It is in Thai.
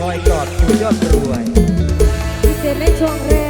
คอยกอดคุณยอดรวย พิเศษในช่วงแรก